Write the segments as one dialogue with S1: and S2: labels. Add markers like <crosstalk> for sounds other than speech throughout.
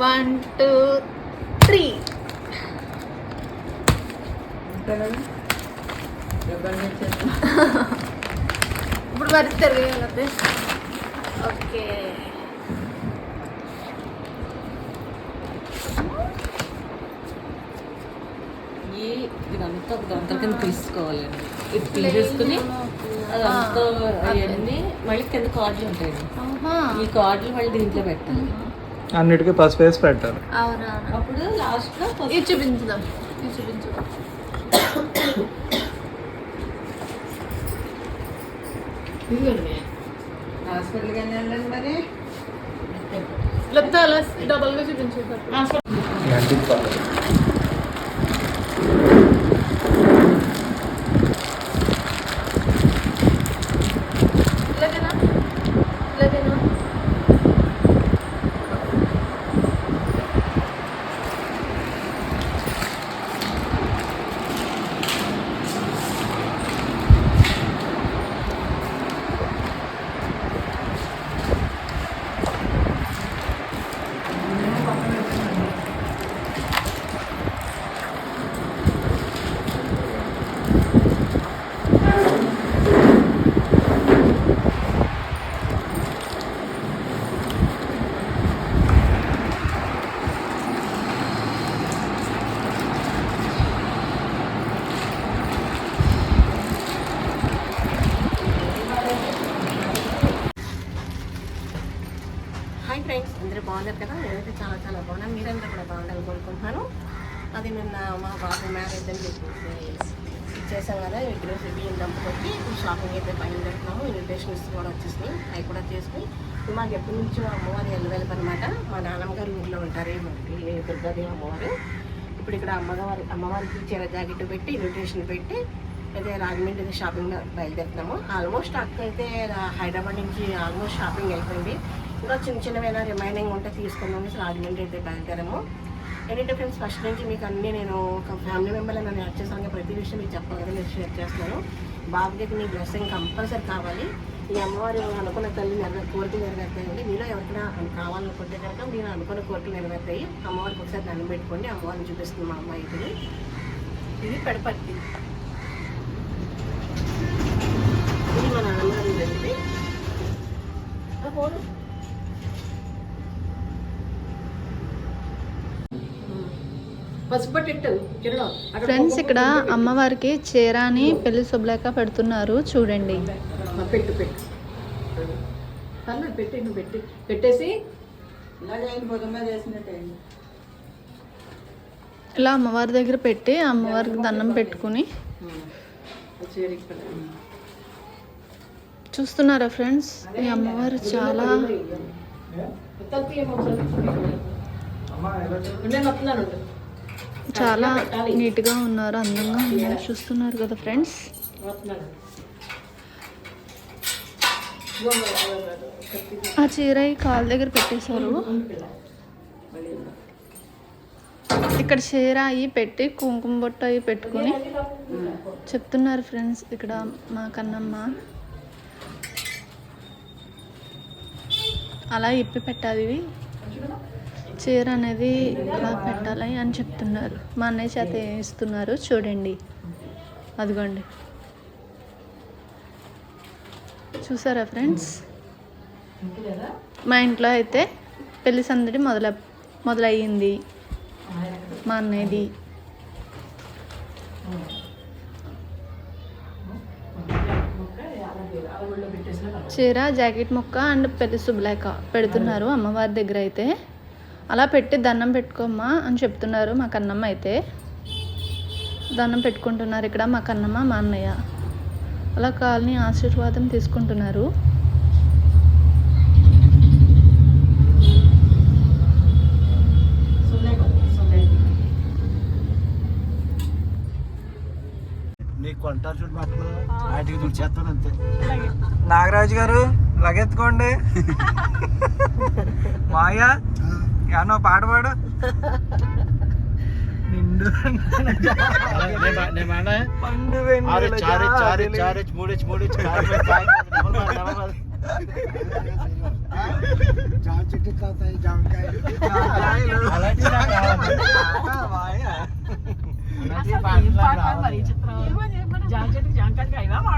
S1: One two three ఇప్పుడు మరి okay.
S2: ఇదంతా ఒక గంట కింద తీసుకోవాలండి. ఇది తీసేసుకుని అదంతా అవన్నీ మళ్ళీ కింద కార్డులు ఉంటాయండి. ఈ కార్డులు మళ్ళీ దీంట్లో పెట్టాలి
S3: అన్నిటికీ పసుపు వేసి పెట్టాలి.
S2: అప్పుడు లాస్ట్లో
S1: ఇది చూపించుదాం. ఇది చూపించుదాం
S2: హాస్పిటల్కి వెళ్ళండి మరి.
S1: లేకపోతే అలా డబల్గా చూపించేద్దాం
S2: హాయ్ ఫ్రెండ్స్ అందరూ బాగున్నారు కదా? నేనైతే చాలా చాలా బాగున్నాను. మీరందరూ కూడా బాగుండాలని కోరుకుంటున్నాను. అది నిన్న మా బాబు మ్యారేజ్ అని చెప్పేసి చేసాం కదా. ఈరోజు బియ్యం దంపుకొచ్చి షాపింగ్ అయితే పైన ఇన్విటేషన్ ఇస్తూ కూడా వచ్చేసినాయి అవి కూడా చేసుకుని మాకు ఎప్పటి నుంచో అమ్మవారి ఎల్లవెలపు అనమాట మా నాన్నమ్మ గారి ఊళ్ళో ఉంటారు. మనకి దుర్గాదేవి అమ్మవారు. ఇప్పుడు ఇక్కడ అమ్మగారి అమ్మవారికి చీర జాకెట్ పెట్టి ఇన్విటేషన్ పెట్టి అయితే రాజమండ్రి షాపింగ్ బయలుదేరుతున్నాము. ఆల్మోస్ట్ అక్క అయితే హైదరాబాద్ నుంచి ఆల్మోస్ట్ షాపింగ్ అయిపోయింది. ఇంకా చిన్న చిన్నవైనా రిమైనింగ్ ఉంటే తీసుకుందాం అనేసి రాజమండ్రి అయితే బయలుదేరాము ఏంటంటే ఫ్రెండ్స్ ఫస్ట్ నుంచి మీకు అన్నీ నేను ఒక ఫ్యామిలీ మెంబర్లో నన్ను యాడ్ చేసాను ప్రతి విషయం మీకు చెప్పాలి నేను షేర్ చేస్తున్నాను బాబుకి మీ బ్లెస్సింగ్ కంపల్సరీ కావాలి. ఈ అమ్మవారు అనుకున్న తల్లి నెరవే కోరికలు నెరవేర్తాయండి. మీలో ఎవరికైనా కావాలనుకుంటే కనుక మీరు అనుకున్న కోరికలు నెరవేర్తాయి. అమ్మవారికి ఒకసారి దండం పెట్టుకోండి. అమ్మవారిని చూపిస్తుంది మా అమ్మాయి ఇది ఇది పెడపర్తి. ఇది మా నాన్నగారు
S1: ఫ్రెండ్స్ ఇక్కడ అమ్మవారికి చీరాని పెళ్ళి శుభ్లేఖ పెడుతున్నారు చూడండి
S2: పెట్టు పెట్టు పెట్టి నువ్వు పెట్టి పెట్టేసి
S1: ఇలా అమ్మవారి దగ్గర పెట్టి అమ్మవారికి దండం పెట్టుకుని చూస్తున్నారా ఫ్రెండ్స్ ఈ అమ్మవారు చాలా చాలా నీట్గా ఉన్నారు అందంగా ఉన్నారు. చూస్తున్నారు కదా ఫ్రెండ్స్? ఆ చీర ఈ కాలు దగ్గర పెట్టేశారు. ఇక్కడ చీర అవి పెట్టి కుంకుమ బొట్టు అవి పెట్టుకుని చెప్తున్నారు ఫ్రెండ్స్ ఇక్కడ మా కన్నమ్మ. అలా ఇప్పి పెట్టాలి ఇవి. చీర అనేది ఇలా పెట్టాలి అని చెప్తున్నారు. మా అన్నయ్య చేత ఇస్తున్నారు చూడండి. అదిగోండి. చూసారా ఫ్రెండ్స్? మా ఇంట్లో అయితే పెళ్ళి సందడి మొదల మొదలయ్యింది. మా అన్నయ్యది. చీర జాకెట్ ముక్క అండ్ పెళ్ళి శుభలేఖ పెడుతున్నారు అమ్మవారి దగ్గర అయితే. అలా పెట్టి దండం పెట్టుకోమ్మా అని చెప్తున్నారు మా కన్నమ్మ అయితే. దండం పెట్టుకుంటున్నారు ఇక్కడ మా కన్నమ్మ మా అన్నయ్య. అలా కాలనీ ఆశీర్వాదం తీసుకుంటున్నారు.
S3: నాగరాజు గారు లగెత్తుకోండి. <laughs> మాయా ఏమన్నా <laughs> పాట పాడు నిండు పండు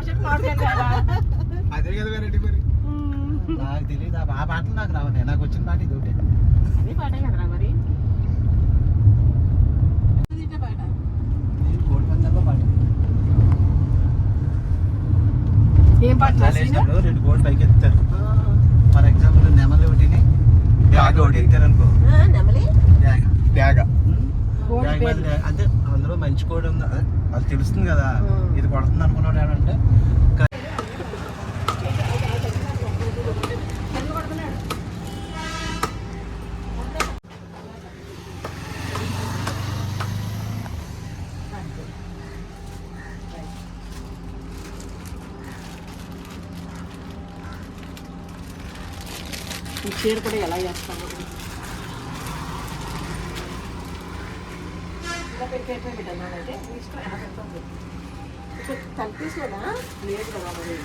S2: చెట్టు
S3: అదే కదా వెరైటీ మరి.
S4: నాకు తెలియదు ఆ పాటలు నాకు రావట్లేదు. నాకు వచ్చిన పాట ఇది ఒకటి రెండు కోడి పైకి ఎత్తారు ఫర్ ఎగ్జాంపుల్ నెమలి ఒకటిని డ్యాగ ఒకటి ఎత్తారు అనుకో. డ్యాగ. అంటే అందులో మంచి కోడి ఉంది. అదే, తెలుస్తుంది కదా. ఇది కొడుతుంది అనుకున్నాడు ఏంటంటే
S2: ఈ చీర కూడా ఎలా చేస్తాను ఇలా పెట్టేట్లే పెట్టాను అయితే ఇష్టం ఎలా పెడతాను లేదు కదా మరి.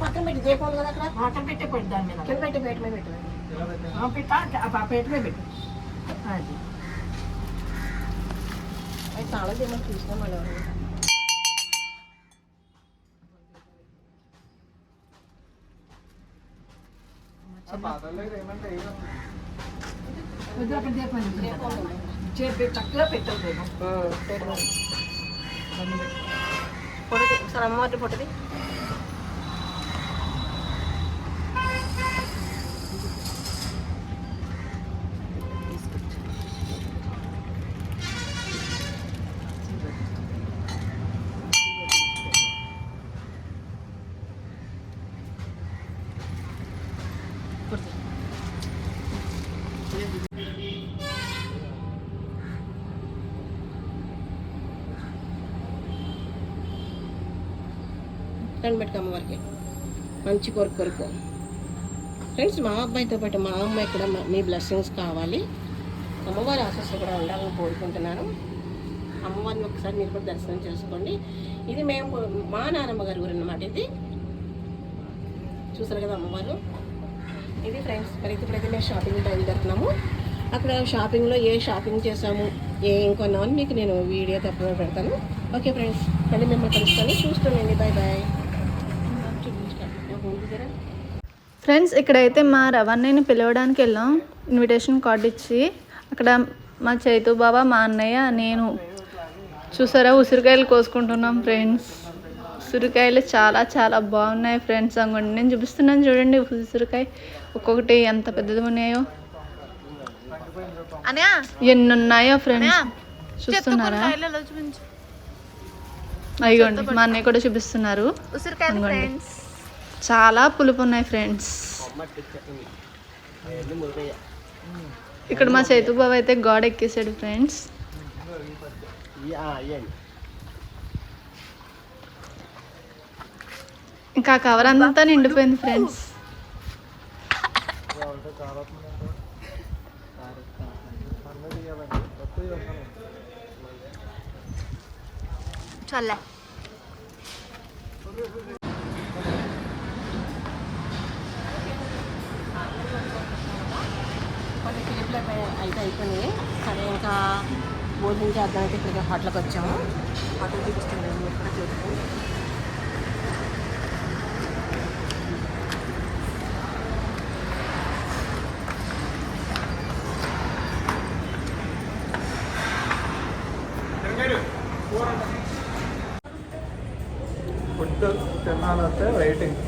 S2: పక్కన పెట్టి దీపాలు కదా అక్కడ. పక్కన పెట్టే పెట్టి దాని మీద. కింద పెట్టి పేట మీద పెట్టు. పెట్టా ఆ పేట మీద పెట్టు. అది. అది చాలా దీని చూసినా మళ్ళీ చక్కగా పెట్టాలి పొడది. ఒకసారి అమ్మవారి పొట్టది దండ పెట్టుకో అమ్మవారికి. మంచి కొరకు కొరకు. ఫ్రెండ్స్ మా అబ్బాయితో పాటు మా అమ్మాయి కూడా మీ బ్లెస్సింగ్స్ కావాలి. అమ్మవారి ఆశస్సు కూడా ఉండాలని కోరుకుంటున్నాను. అమ్మవారిని ఒకసారి మీరు కూడా దర్శనం చేసుకోండి. ఇది మేము మా నానమ్మ గారి ఊరు అన్నమాట ఇది. చూసారు కదా అమ్మవారు? ఇది ఫ్రెండ్స్ మరి ఇప్పుడైతే మేము షాపింగ్ బయలుదేరుతున్నాము అక్కడ షాపింగ్లో ఏ షాపింగ్ చేసాము ఏం కొన్నామని మీకు నేను వీడియో తప్పకుండా పెడతాను. ఓకే ఫ్రెండ్స్ మళ్ళీ మిమ్మల్ని కలుసుకొని చూస్తున్నాండి బాయ్ బాయ్
S1: ఫ్రెండ్స్ ఇక్కడైతే మా రవణ్యని పిలవడానికి వెళ్ళాం. ఇన్విటేషన్ కార్డు ఇచ్చి అక్కడ మా చైతు బాబా మా అన్నయ్య నేను. చూసారా? ఉసిరికాయలు కోసుకుంటున్నాం ఫ్రెండ్స్. ఉసిరికాయలు చాలా చాలా బాగున్నాయి ఫ్రెండ్స్. అనుకోండి నేను చూపిస్తున్నాను చూడండి ఉసిరికాయ. ఒక్కొక్కటి ఎంత పెద్దది ఉన్నాయో. ఎన్ని ఉన్నాయో ఫ్రెండ్స్. చూస్తున్నారా? అయ్యోండి మా అన్నయ్య కూడా చూపిస్తున్నారు. అదిగోండి. చాలా పులుపు ఉన్నాయి ఫ్రెండ్స్ ఇక్కడ మా చైతు బాబు అయితే గోడ ఎక్కేసాడు ఫ్రెండ్స్ ఇంకా కవర్ అంతా నిండిపోయింది ఫ్రెండ్స్ చల్లే.
S2: అయితే అయిపోయినాయి. సరే ఇంకా భోజనం చేద్దాం అయితే ఇక్కడికి హోటల్కి వచ్చాము. హోటల్ చూపిస్తుంది మీరు కూడా చూసుకోండి
S3: ఫుడ్ తినాలంటే waiting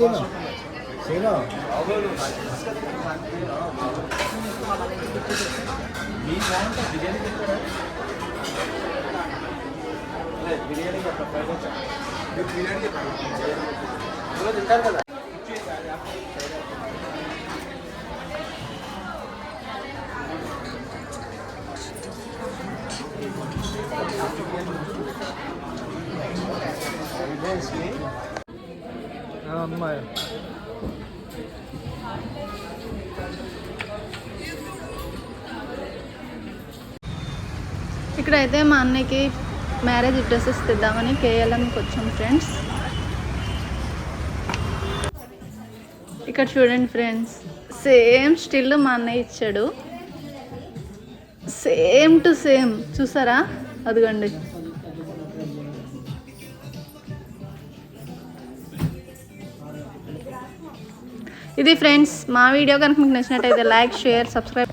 S4: cena. Cena.
S3: Biryani Thank
S4: you.
S3: అమ్మాయి
S1: ఇక్కడైతే మా అన్నయ్యకి మ్యారేజ్ డ్రెస్సెస్ తెద్దామని కేఎల్ఎంకి వచ్చాం ఫ్రెండ్స్ ఇక్కడ చూడండి ఫ్రెండ్స్ సేమ్ స్టిల్ మా అన్నయ్య ఇచ్చాడు. సేమ్ టు సేమ్ చూసారా? అదిగండి. ఇది ఫ్రెండ్స్ మా వీడియో కనుక మీకు నచ్చినట్టయితే లైక్ షేర్ సబ్స్క్రైబ్.